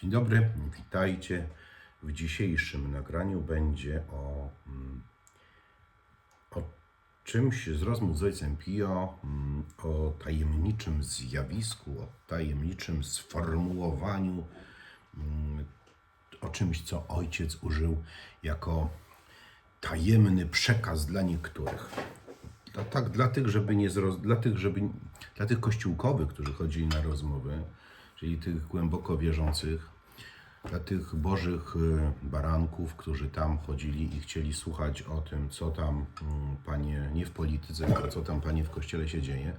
Dzień dobry, witajcie. W dzisiejszym nagraniu będzie o, mm, o czymś z rozmów z ojcem Pio, mm, o tajemniczym zjawisku, o tajemniczym sformułowaniu, mm, o czymś, co ojciec użył jako tajemny przekaz dla niektórych. To tak dla tych, żeby nie zroz... dla tych, żeby dla tych kościółkowych, którzy chodzili na rozmowy, czyli tych głęboko wierzących, dla tych bożych y, baranków, którzy tam chodzili i chcieli słuchać o tym, co tam, mm, panie, nie w polityce, tylko co tam, panie, w kościele się dzieje,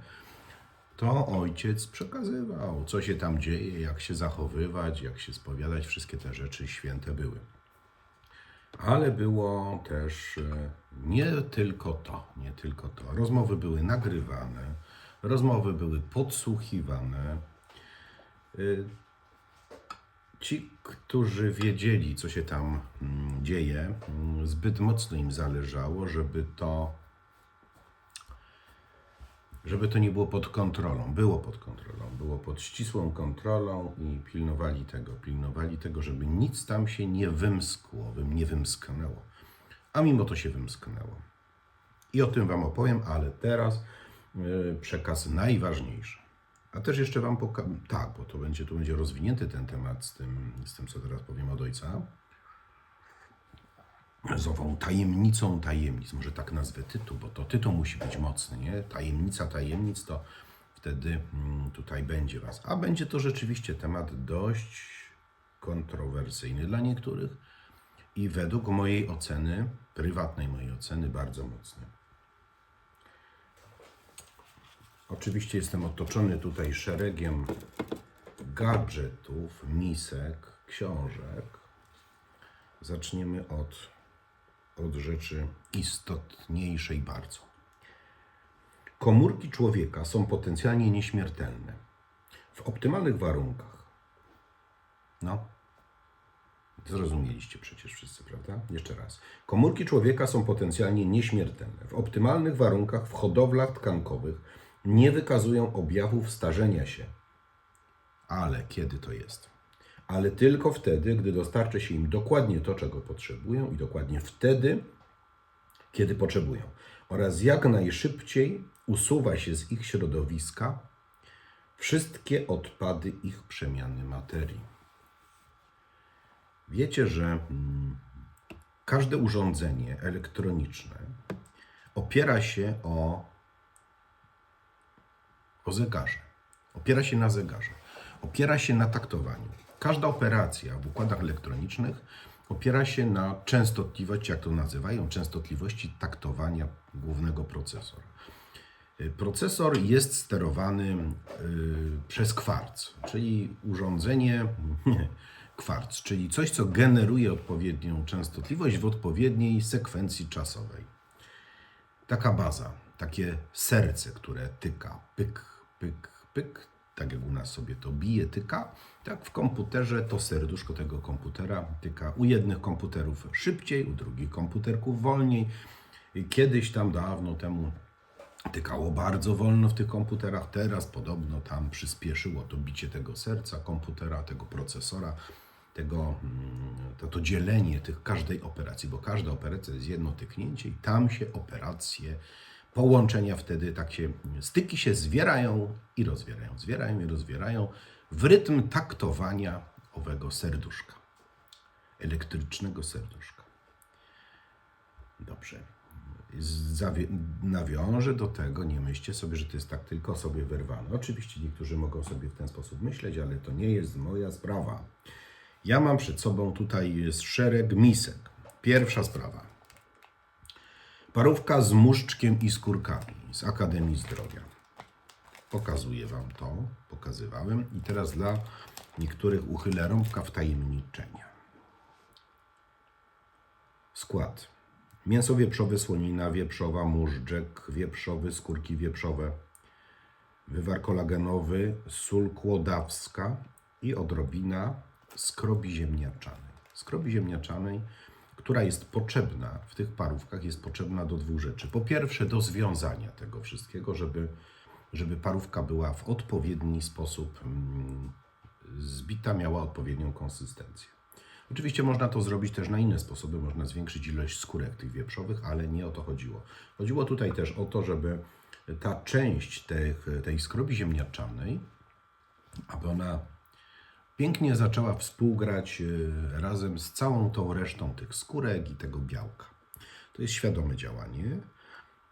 to ojciec przekazywał, co się tam dzieje, jak się zachowywać, jak się spowiadać, wszystkie te rzeczy święte były. Ale było też e, nie tylko to, nie tylko to. Rozmowy były nagrywane, rozmowy były podsłuchiwane. Ci, którzy wiedzieli, co się tam mm, dzieje, mm, zbyt mocno im zależało, żeby to, żeby to nie było pod kontrolą. Było pod kontrolą, było pod ścisłą kontrolą i pilnowali tego, pilnowali tego, żeby nic tam się nie wymskło, wym- nie wymsknęło. A mimo to się wymsknęło. I o tym Wam opowiem, ale teraz y, przekaz najważniejszy. A też jeszcze Wam pokażę, tak, bo to będzie, tu będzie rozwinięty ten temat z tym, z tym, co teraz powiem od Ojca. Z ową tajemnicą tajemnic, może tak nazwę tytuł, bo to tytuł musi być mocny, nie? Tajemnica tajemnic, to wtedy mm, tutaj będzie Was. A będzie to rzeczywiście temat dość kontrowersyjny dla niektórych i według mojej oceny, prywatnej mojej oceny, bardzo mocny. Oczywiście jestem otoczony tutaj szeregiem gadżetów, misek, książek. Zaczniemy od, od rzeczy istotniejszej bardzo. Komórki człowieka są potencjalnie nieśmiertelne w optymalnych warunkach. No, Zrozumieliście przecież wszyscy, prawda? Jeszcze raz. Komórki człowieka są potencjalnie nieśmiertelne. W optymalnych warunkach w hodowlach tkankowych nie wykazują objawów starzenia się. Ale kiedy to jest? Ale tylko wtedy, gdy dostarczy się im dokładnie to, czego potrzebują i dokładnie wtedy, kiedy potrzebują. Oraz jak najszybciej usuwa się z ich środowiska wszystkie odpady ich przemiany materii. Wiecie, że mm, każde urządzenie elektroniczne opiera się o, zegarze. Opiera się na zegarze. Opiera się na taktowaniu. Każda operacja w układach elektronicznych opiera się na częstotliwości, jak to nazywają, częstotliwości taktowania głównego procesora. Y, Procesor jest sterowany y, przez kwarc, czyli urządzenie kwarc, czyli coś, co generuje odpowiednią częstotliwość w odpowiedniej sekwencji czasowej. Taka baza, takie serce, które tyka, pyk, pyk, pyk, tak jak u nas sobie to bije, tyka, tak w komputerze to serduszko tego komputera tyka u jednych komputerów szybciej, u drugich komputerków wolniej. Kiedyś tam dawno temu tykało bardzo wolno w tych komputerach, teraz podobno tam przyspieszyło to bicie tego serca komputera, tego procesora, tego, mm, to, to dzielenie tych każdej operacji, bo każda operacja jest jedno tyknięcie i tam się operacje, połączenia wtedy tak się, styki się zwierają i rozwierają, zwierają i rozwierają w rytm taktowania owego serduszka, elektrycznego serduszka. Dobrze. Nawiążę do tego, nie myślcie sobie, że to jest tak tylko sobie wyrwane. Oczywiście niektórzy mogą sobie w ten sposób myśleć, ale to nie jest moja sprawa. Ja mam przed sobą tutaj jest szereg misek. Pierwsza sprawa. Parówka z muszczkiem i skórkami z Akademii Zdrowia. Pokazuję Wam to, pokazywałem. I teraz dla niektórych uchylę rąbka wtajemniczenia. Skład. Mięso wieprzowe, słonina wieprzowa, móżdżek wieprzowy, skórki wieprzowe, wywar kolagenowy, sól kłodawska i odrobina skrobi ziemniaczanej. Skrobi ziemniaczanej, która jest potrzebna w tych parówkach, jest potrzebna do dwóch rzeczy. Po pierwsze, do związania tego wszystkiego, żeby, żeby parówka była w odpowiedni sposób mm, zbita miała odpowiednią konsystencję. Oczywiście można to zrobić też na inne sposoby, można zwiększyć ilość skórek tych wieprzowych, ale nie o to chodziło. Chodziło tutaj też o to, żeby ta część tej skrobi ziemniaczanej, aby ona pięknie zaczęła współgrać y, razem z całą tą resztą tych skórek i tego białka. To jest świadome działanie.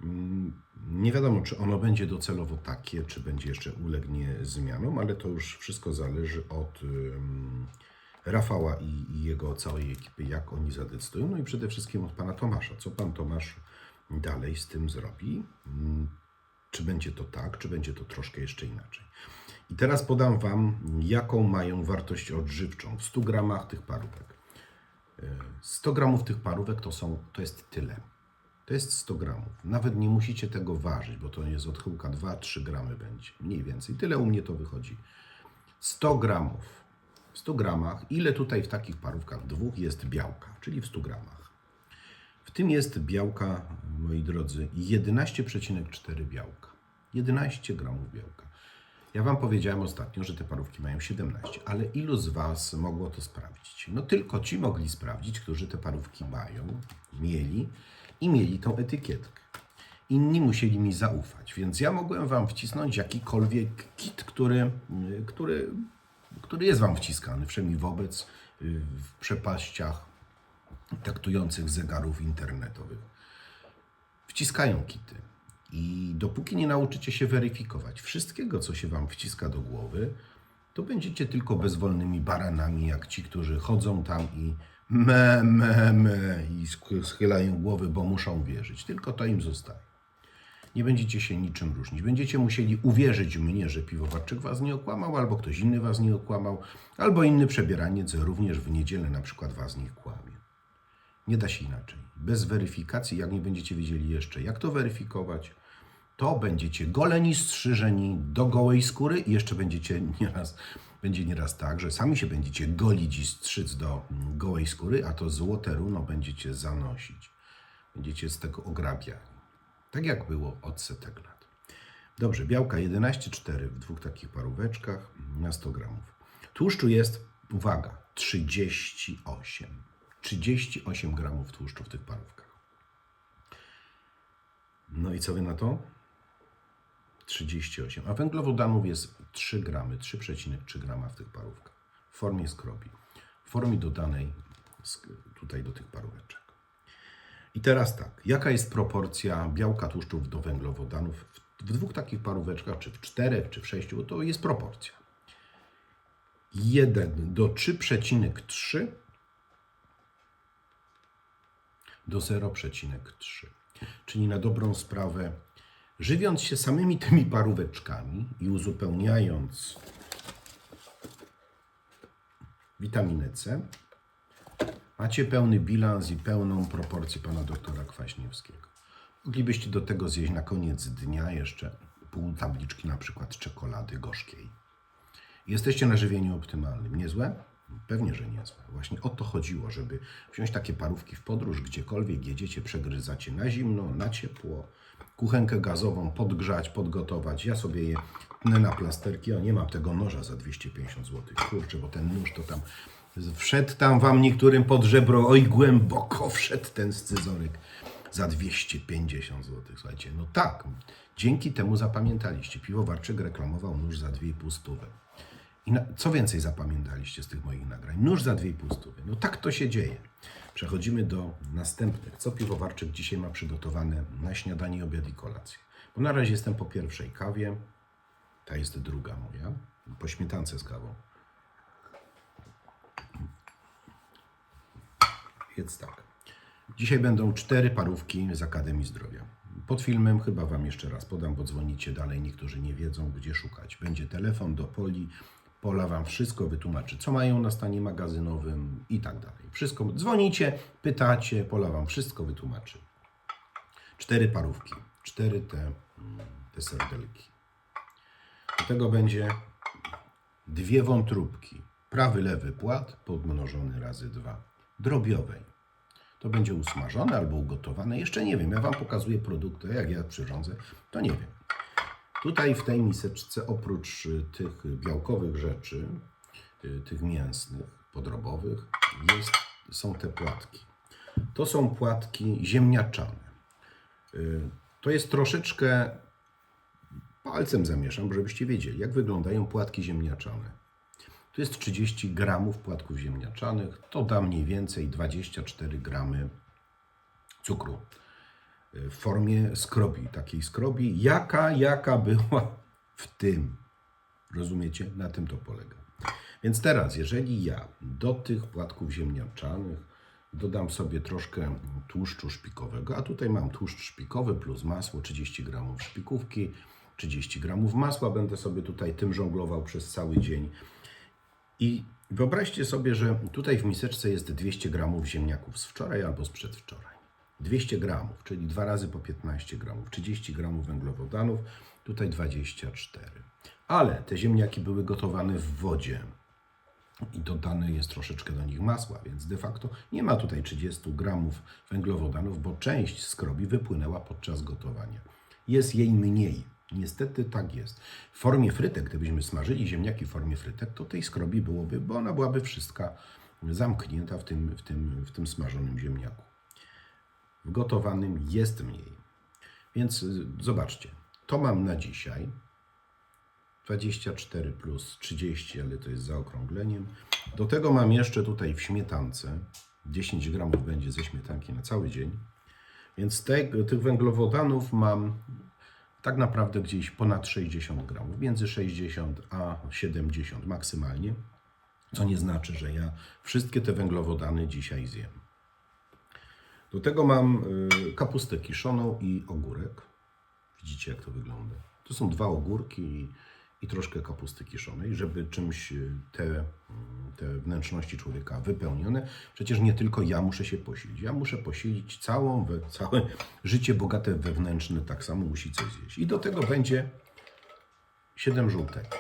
Mm, Nie wiadomo, czy ono będzie docelowo takie, czy będzie jeszcze ulegnie zmianom, ale to już wszystko zależy od Rafała i, i jego całej ekipy, jak oni zadecydują, no i przede wszystkim od pana Tomasza. Co pan Tomasz dalej z tym zrobi? Mm, Czy będzie to tak, czy będzie to troszkę jeszcze inaczej? I teraz podam wam, jaką mają wartość odżywczą w 100 gramach tych parówek. 100 gramów tych parówek to, są, to jest tyle. To jest 100 gramów. Nawet nie musicie tego ważyć, bo to jest odchyłka 2-3 gramy będzie. Mniej więcej. Tyle u mnie to wychodzi. 100 gramów. W 100 gramach, ile tutaj w takich parówkach dwóch jest białka, czyli w 100 gramach. W tym jest białka, moi drodzy, 11,4 białka. 11 gramów białka. Ja Wam powiedziałem ostatnio, że te parówki mają 17, ale ilu z Was mogło to sprawdzić? No tylko ci mogli sprawdzić, którzy te parówki mają, mieli i mieli tą etykietkę. Inni musieli mi zaufać, więc ja mogłem Wam wcisnąć jakikolwiek kit, który, y, który, który jest Wam wciskany, wszemi wobec y, w przepaściach taktujących zegarów internetowych. Wciskają kity. I dopóki nie nauczycie się weryfikować wszystkiego, co się Wam wciska do głowy, to będziecie tylko bezwolnymi baranami, jak ci, którzy chodzą tam i me, me, me i schylają głowy, bo muszą wierzyć. Tylko to im zostaje. Nie będziecie się niczym różnić. Będziecie musieli uwierzyć mnie, że piwowarczyk Was nie okłamał, albo ktoś inny Was nie okłamał, albo inny przebieraniec również w niedzielę na przykład Was nie kłamie. Nie da się inaczej. Bez weryfikacji, jak nie będziecie wiedzieli jeszcze, jak to weryfikować, to będziecie goleni, strzyżeni do gołej skóry i jeszcze będziecie nieraz, będzie nieraz tak, że sami się będziecie golić i strzyc do mm, gołej skóry, a to złote runo będziecie zanosić. Będziecie z tego ograbiani. Tak jak było od setek lat. Dobrze, białka 11,4 w dwóch takich paróweczkach na 100 gramów. Tłuszczu jest, uwaga, 38. 38 gramów tłuszczu w tych parówkach. No i co wy na to? 38. A węglowodanów jest 3 gramy, 3,3 grama w tych parówkach. W formie skrobi. W formie dodanej tutaj do tych paróweczek. I teraz tak, jaka jest proporcja białka tłuszczów do węglowodanów w, w dwóch takich paróweczkach, czy w czterech, czy w sześciu, bo to jest proporcja. 1 do 3,3 do 0,3. Czyli na dobrą sprawę, żywiąc się samymi tymi paróweczkami i uzupełniając witaminę C, macie pełny bilans i pełną proporcję pana doktora Kwaśniewskiego. Moglibyście do tego zjeść na koniec dnia jeszcze pół tabliczki na przykład czekolady gorzkiej. Jesteście na żywieniu optymalnym. Niezłe? Pewnie, że niezłe. Właśnie o to chodziło, żeby wziąć takie parówki w podróż, gdziekolwiek jedziecie, przegryzacie na zimno, na ciepło, kuchenkę gazową podgrzać, podgotować. Ja sobie je tnę na plasterki, o nie mam tego noża za 250 zł. Kurczę, bo ten nóż to tam wszedł tam wam niektórym pod żebro, oj głęboko wszedł ten scyzoryk za 250 zł. Słuchajcie, no tak, dzięki temu zapamiętaliście. Piwowarczyk reklamował nóż za 2,5 stówy. I na, co więcej zapamiętaliście z tych moich nagrań? Nóż za 2,5 stówy. No tak to się dzieje. Przechodzimy do następnych. Co piwowarczyk dzisiaj ma przygotowane na śniadanie, obiad i kolację? Bo na razie jestem po pierwszej kawie. Ta jest druga moja. Po śmietance z kawą. Więc tak. Dzisiaj będą cztery parówki z Akademii Zdrowia. Pod filmem chyba Wam jeszcze raz podam, bo dzwonicie dalej, niektórzy nie wiedzą, gdzie szukać. Będzie telefon do Poli, Pola Wam wszystko wytłumaczy, co mają na stanie magazynowym i tak dalej. Wszystko, dzwonicie, pytacie, Pola Wam wszystko wytłumaczy. Cztery parówki, cztery te, mm, te serdelki. Do tego będzie dwie wątróbki, prawy, lewy płat podmnożony razy dwa, drobiowej. To będzie usmażone albo ugotowane. Jeszcze nie wiem. Ja Wam pokazuję produkty, jak ja przyrządzę, to nie wiem. Tutaj w tej miseczce oprócz y, tych białkowych rzeczy y, tych mięsnych, podrobowych, jest, są te płatki. To są płatki ziemniaczane. Y, To jest troszeczkę, palcem zamieszam, żebyście wiedzieli, jak wyglądają płatki ziemniaczane. Tu jest 30 gramów płatków ziemniaczanych, to da mniej więcej 24 gramy cukru w formie skrobi, takiej skrobi, jaka, jaka była w tym. Rozumiecie? Na tym to polega. Więc teraz, jeżeli ja do tych płatków ziemniaczanych dodam sobie troszkę tłuszczu szpikowego, a tutaj mam tłuszcz szpikowy plus masło, 30 gramów szpikówki, 30 gramów masła, będę sobie tutaj tym żonglował przez cały dzień. I wyobraźcie sobie, że tutaj w miseczce jest 200 gramów ziemniaków z wczoraj albo z przedwczoraj. 200 gramów, czyli dwa razy po 15 gramów, 30 gramów węglowodanów, tutaj 24. Ale te ziemniaki były gotowane w wodzie i dodane jest troszeczkę do nich masła, więc de facto nie ma tutaj 30 gramów węglowodanów, bo część skrobi wypłynęła podczas gotowania. Jest jej mniej. Niestety tak jest. W formie frytek, gdybyśmy smażyli ziemniaki w formie frytek, to tej skrobi byłoby, bo ona byłaby wszystka zamknięta w tym, w tym, w tym smażonym ziemniaku. W gotowanym jest mniej. Więc y, zobaczcie, to mam na dzisiaj. 24 plus 30, ale to jest zaokrągleniem. Do tego mam jeszcze tutaj w śmietance. 10 gramów będzie ze śmietanki na cały dzień. Więc te, tych węglowodanów mam tak naprawdę gdzieś ponad 60 gramów. Między 60 a 70 maksymalnie. Co nie znaczy, że ja wszystkie te węglowodany dzisiaj zjem. Do tego mam y, kapustę kiszoną i ogórek. Widzicie, jak to wygląda. To są dwa ogórki i, i troszkę kapusty kiszonej, żeby czymś y, te, y, te wnętrzności człowieka wypełnione. Przecież nie tylko ja muszę się posilić. Ja muszę posilić całą, całe życie bogate wewnętrzne, tak samo musi coś zjeść. I do tego będzie 7 żółtek.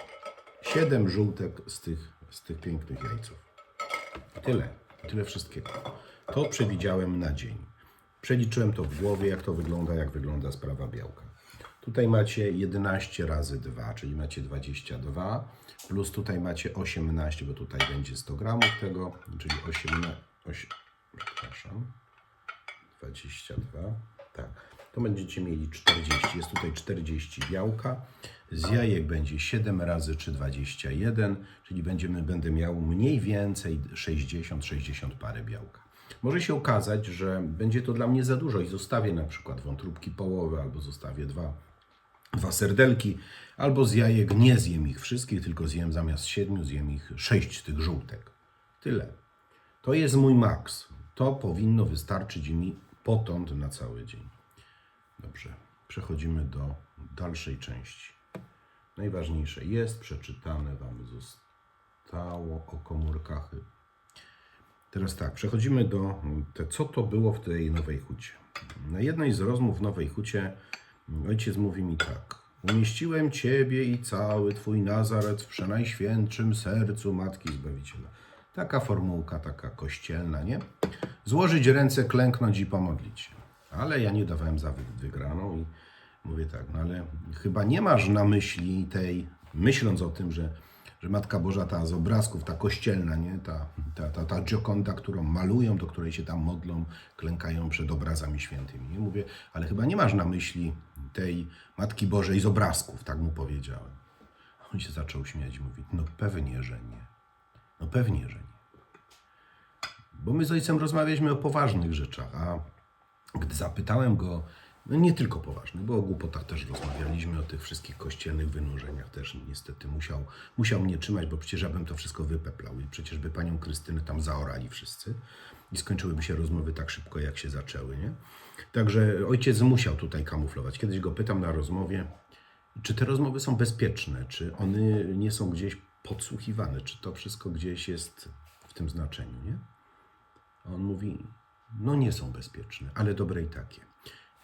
7 żółtek z tych, z tych pięknych jajców. Tyle. Tyle wszystkiego. To przewidziałem na dzień. Przeliczyłem to w głowie, jak to wygląda, jak wygląda sprawa białka. Tutaj macie 11 razy 2, czyli macie 22, plus tutaj macie 18, bo tutaj będzie 100 gramów tego, czyli 18, 8, przepraszam, 22, tak. To będziecie mieli 40, jest tutaj 40 białka. Z jajek będzie 7 razy 3, 21, czyli będziemy, będę miał mniej więcej 60-60 parę białka. Może się okazać, że będzie to dla mnie za dużo i zostawię na przykład wątróbki połowy, albo zostawię dwa, dwa serdelki, albo z jajek nie zjem ich wszystkich, tylko zjem zamiast siedmiu, zjem ich sześć tych żółtek. Tyle. To jest mój maks. To powinno wystarczyć mi potąd na cały dzień. Dobrze, przechodzimy do dalszej części. Najważniejsze jest przeczytane Wam zostało o komórkach. Teraz tak, przechodzimy do te, co to było w tej Nowej Hucie. Na jednej z rozmów w Nowej Hucie ojciec mówi mi tak. Umieściłem Ciebie i cały Twój Nazaret w przenajświętszym sercu Matki Zbawiciela. Taka formułka, taka kościelna, nie? Złożyć ręce, klęknąć i pomodlić się. Ale ja nie dawałem za wy- wygraną i mówię tak, no ale chyba nie masz na myśli tej, myśląc o tym, że, że Matka Boża ta z obrazków, ta kościelna, nie? Ta, ta, ta, ta Gioconda, którą malują, do której się tam modlą, klękają przed obrazami świętymi. Nie mówię, ale chyba nie masz na myśli tej Matki Bożej z obrazków, tak mu powiedziałem. On się zaczął śmiać i mówi, no pewnie, że nie. No pewnie, że nie. Bo my z ojcem rozmawialiśmy o poważnych rzeczach, a gdy zapytałem go, no nie tylko poważnych, bo o głupotach też rozmawialiśmy, o tych wszystkich kościelnych wynurzeniach też niestety musiał, musiał mnie trzymać, bo przecież ja bym to wszystko wypeplał i przecież by panią Krystynę tam zaorali wszyscy i skończyłyby się rozmowy tak szybko, jak się zaczęły, nie? Także ojciec musiał tutaj kamuflować. Kiedyś go pytam na rozmowie, czy te rozmowy są bezpieczne, czy one nie są gdzieś podsłuchiwane, czy to wszystko gdzieś jest w tym znaczeniu, nie? A on mówi, no nie są bezpieczne, ale dobre i takie.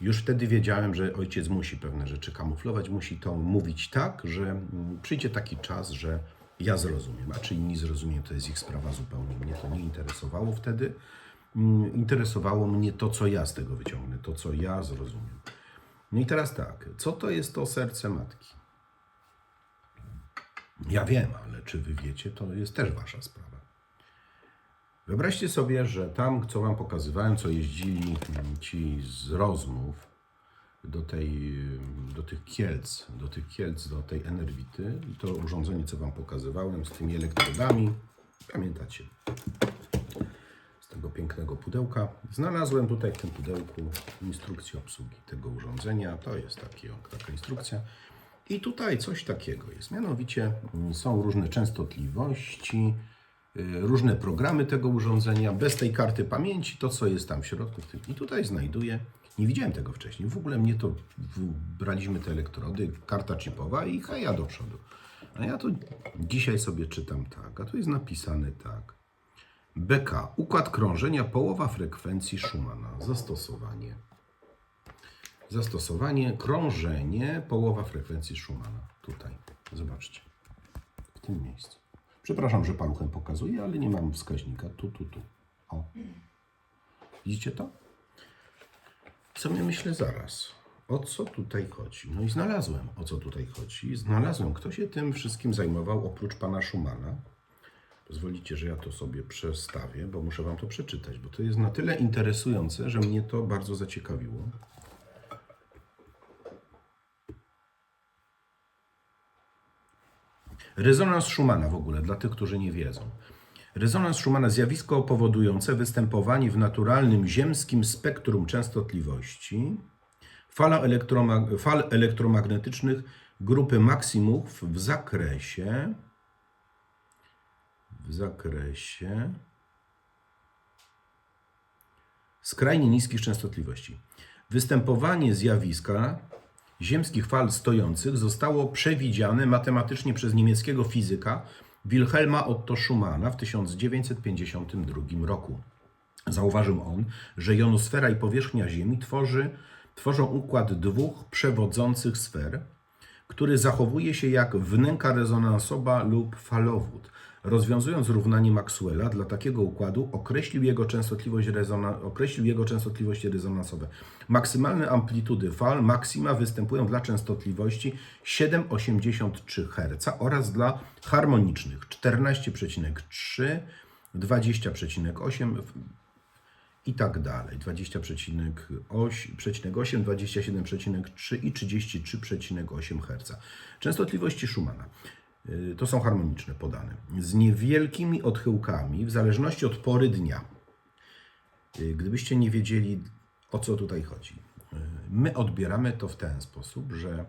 Już wtedy wiedziałem, że ojciec musi pewne rzeczy kamuflować, musi to mówić tak, że mm, przyjdzie taki czas, że ja zrozumiem, a czy inni zrozumieją, to jest ich sprawa zupełnie. Mnie to nie interesowało wtedy. Mm, Interesowało mnie to, co ja z tego wyciągnę, to, co ja zrozumiem. No i teraz tak, co to jest to serce matki? Ja wiem, ale czy wy wiecie, to jest też wasza sprawa. Wyobraźcie sobie, że tam, co wam pokazywałem, co jeździli ci z rozmów do, tej, do tych Kielc, do tych Kielc, do tej Enerwity, to urządzenie, co wam pokazywałem z tymi elektrodami, pamiętacie, z tego pięknego pudełka. Znalazłem tutaj w tym pudełku instrukcję obsługi tego urządzenia. To jest taki, taka instrukcja. I tutaj coś takiego jest. Mianowicie są różne częstotliwości, różne programy tego urządzenia. Bez tej karty pamięci, to co jest tam w środku. I tutaj znajduję, nie widziałem tego wcześniej. W ogóle mnie to, braliśmy te elektrody, karta chipowa i haja do przodu. A ja tu dzisiaj sobie czytam tak, a tu jest napisane tak. BK, układ krążenia, połowa frekwencji Schumana. Zastosowanie. Zastosowanie, krążenie, połowa frekwencji Schumana. Tutaj, zobaczcie. W tym miejscu. Przepraszam, że paluchem pokazuję, ale nie mam wskaźnika. Tu, tu, tu. O. Widzicie to? Co mnie myślę zaraz? O co tutaj chodzi? No i znalazłem, o co tutaj chodzi. Znalazłem, kto się tym wszystkim zajmował oprócz pana Schumana. Pozwolicie, że ja to sobie przestawię, bo muszę wam to przeczytać, bo to jest na tyle interesujące, że mnie to bardzo zaciekawiło. Rezonans Schumana w ogóle, dla tych, którzy nie wiedzą. Rezonans Schumana zjawisko powodujące występowanie w naturalnym ziemskim spektrum częstotliwości elektromag- fal elektromagnetycznych grupy maksimów w zakresie w zakresie skrajnie niskich częstotliwości. Występowanie zjawiska ziemskich fal stojących zostało przewidziane matematycznie przez niemieckiego fizyka Wilhelma Otto Schumana w 1952 roku. Zauważył on, że jonosfera i powierzchnia Ziemi tworzy, tworzą układ dwóch przewodzących sfer, który zachowuje się jak wnęka rezonansowa lub falowód. Rozwiązując równanie Maxwella dla takiego układu, określił jego częstotliwość, rezona- określił jego częstotliwości rezonansowe. Maksymalne amplitudy fal maksima występują dla częstotliwości 7,83 Hz oraz dla harmonicznych 14,3, 20,8 i tak dalej. 20,8, 27,3 i 33,8 Hz. Częstotliwości Schumana. Y, To są harmoniczne podane. Z niewielkimi odchyłkami w zależności od pory dnia. Y, Gdybyście nie wiedzieli o co tutaj chodzi. y, My odbieramy to w ten sposób, że mm,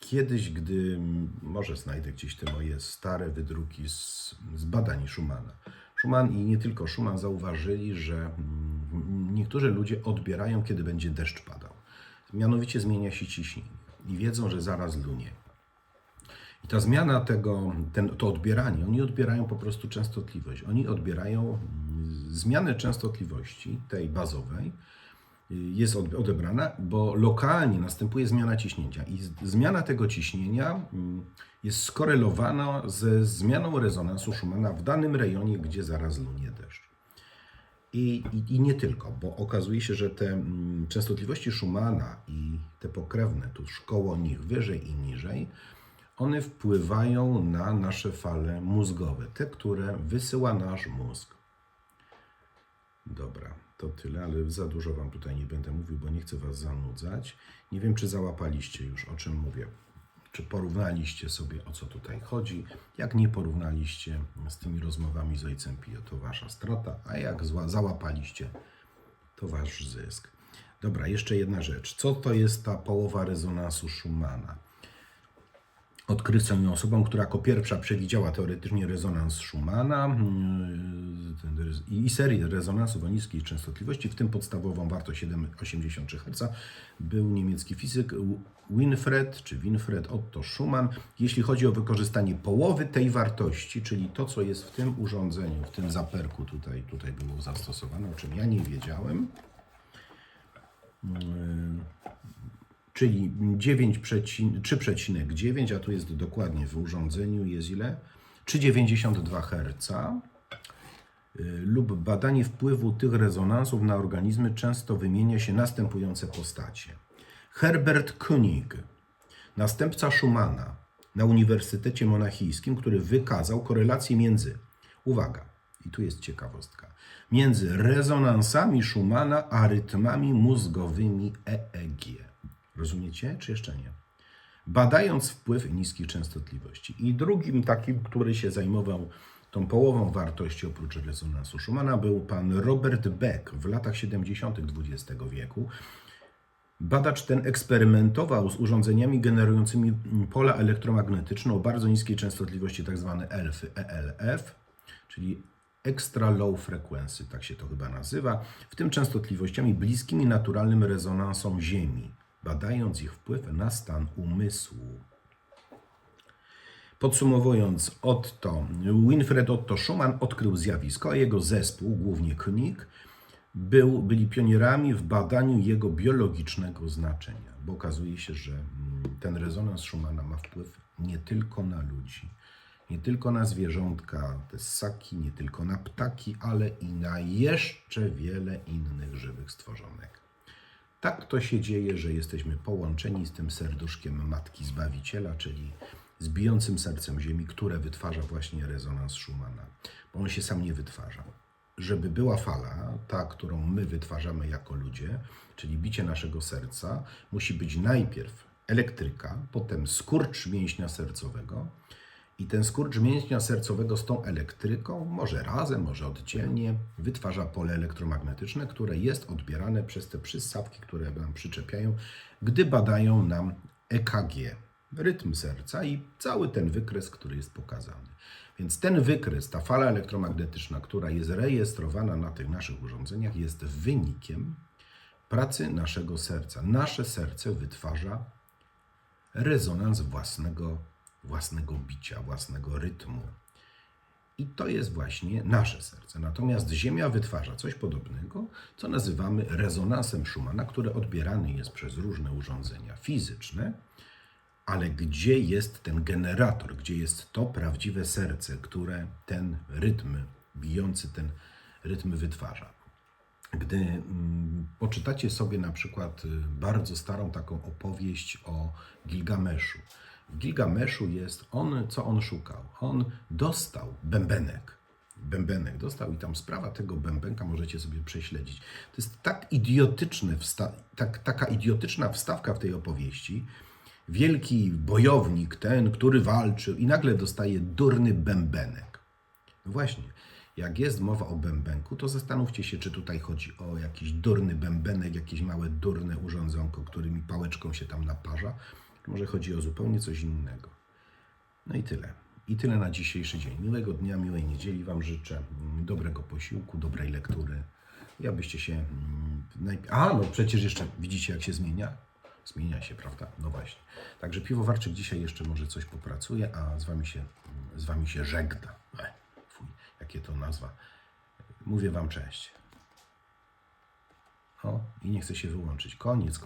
kiedyś, gdy mm, może znajdę gdzieś te moje stare wydruki z, z badań Schumana. Schumann i nie tylko Schumann zauważyli, że mm, niektórzy ludzie odbierają, kiedy będzie deszcz padał. Mianowicie zmienia się ciśnienie i wiedzą, że zaraz lunie. I ta zmiana tego, ten, to odbieranie, oni odbierają po prostu częstotliwość. Oni odbierają mm, zmianę częstotliwości, tej bazowej, y, jest od- odebrana, bo lokalnie następuje zmiana ciśnienia i zmiana tego ciśnienia mm, jest skorelowana ze zmianą rezonansu Schumana w danym rejonie, gdzie zaraz lunie deszcz. I, i, I nie tylko, bo okazuje się, że te mm, częstotliwości Schumana i te pokrewne, tuż koło nich, wyżej i niżej, one wpływają na nasze fale mózgowe, te, które wysyła nasz mózg. Dobra, to tyle, ale za dużo Wam tutaj nie będę mówił, bo nie chcę Was zanudzać. Nie wiem, czy załapaliście już, o czym mówię. Czy porównaliście sobie, o co tutaj chodzi. Jak nie porównaliście z tymi rozmowami z ojcem Pio, to Wasza strata, a jak załapaliście, to Wasz zysk. Dobra, jeszcze jedna rzecz. Co to jest ta połowa rezonansu Schumana? Odkrywcą i osobą, która jako pierwsza przewidziała teoretycznie rezonans Schumana rez- i serię rezonansów o niskiej częstotliwości, w tym podstawową wartość 7,83 Hz, był niemiecki fizyk Winfred, czy Winfred Otto Schumann. Jeśli chodzi o wykorzystanie połowy tej wartości, czyli to, co jest w tym urządzeniu, w tym zaperku tutaj, tutaj było zastosowane, o czym ja nie wiedziałem, czyli 9 przecin- 3,9, a tu jest dokładnie w urządzeniu, jest ile? 3,92 Hz y, lub badanie wpływu tych rezonansów na organizmy często wymienia się następujące postacie. Herbert König, następca Schumana, na Uniwersytecie Monachijskim, który wykazał korelację między, uwaga, i tu jest ciekawostka, między rezonansami Schumana a rytmami mózgowymi EEG. Rozumiecie, czy jeszcze nie? Badając wpływ niskich częstotliwości. I drugim takim, który się zajmował tą połową wartości oprócz rezonansu Schumana, był pan Robert Beck w latach 70. XX wieku. Badacz ten eksperymentował z urządzeniami generującymi pola elektromagnetyczne o bardzo niskiej częstotliwości, tzw. ELFy, ELF, czyli Extra Low Frequency, tak się to chyba nazywa, w tym częstotliwościami bliskimi naturalnym rezonansom Ziemi, badając ich wpływ na stan umysłu. Podsumowując, Otto, Winfred Otto Schumann odkrył zjawisko, a jego zespół, głównie Knig, był, byli pionierami w badaniu jego biologicznego znaczenia, bo okazuje się, że mm, ten rezonans Schumana ma wpływ nie tylko na ludzi, nie tylko na zwierzątka, te ssaki, nie tylko na ptaki, ale i na jeszcze wiele innych żywych stworzonek. Tak to się dzieje, że jesteśmy połączeni z tym serduszkiem Matki Zbawiciela, czyli z bijącym sercem Ziemi, które wytwarza właśnie rezonans Schumana, bo on się sam nie wytwarza. Żeby była fala, ta, którą my wytwarzamy jako ludzie, czyli bicie naszego serca, musi być najpierw elektryka, potem skurcz mięśnia sercowego i ten skurcz mięśnia sercowego z tą elektryką, może razem, może oddzielnie, wytwarza pole elektromagnetyczne, które jest odbierane przez te przyssawki, które nam przyczepiają, gdy badają nam EKG, rytm serca i cały ten wykres, który jest pokazany. Więc ten wykres, ta fala elektromagnetyczna, która jest rejestrowana na tych naszych urządzeniach, jest wynikiem pracy naszego serca. Nasze serce wytwarza rezonans własnego, własnego bicia, własnego rytmu. I to jest właśnie nasze serce. Natomiast Ziemia wytwarza coś podobnego, co nazywamy rezonansem Schumana, który odbierany jest przez różne urządzenia fizyczne, ale gdzie jest ten generator, gdzie jest to prawdziwe serce, które ten rytm, bijący ten rytm wytwarza. Gdy mm, poczytacie sobie na przykład y, bardzo starą taką opowieść o Gilgameszu. W Gilgameszu jest on, co on szukał. On dostał bębenek. Bębenek dostał i tam sprawa tego bębenka możecie sobie prześledzić. To jest tak idiotyczny tak, taka idiotyczna wstawka w tej opowieści. Wielki bojownik, ten, który walczył i nagle dostaje durny bębenek. No właśnie, jak jest mowa o bębenku, to zastanówcie się, czy tutaj chodzi o jakiś durny bębenek, jakieś małe durne urządzonko, którymi pałeczką się tam naparza. Może chodzi o zupełnie coś innego. No i tyle. I tyle na dzisiejszy dzień. Miłego dnia, miłej niedzieli Wam życzę. Mm, Dobrego posiłku, dobrej lektury. I abyście się mm. A, no przecież jeszcze widzicie, jak się zmienia? Zmienia się, prawda? No właśnie. Także Piwowarczyk dzisiaj jeszcze może coś popracuje, a z Wami się, z wami się żegna. E, fuj, jakie to nazwa. Mówię Wam cześć. O, i nie chcę się wyłączyć. Koniec.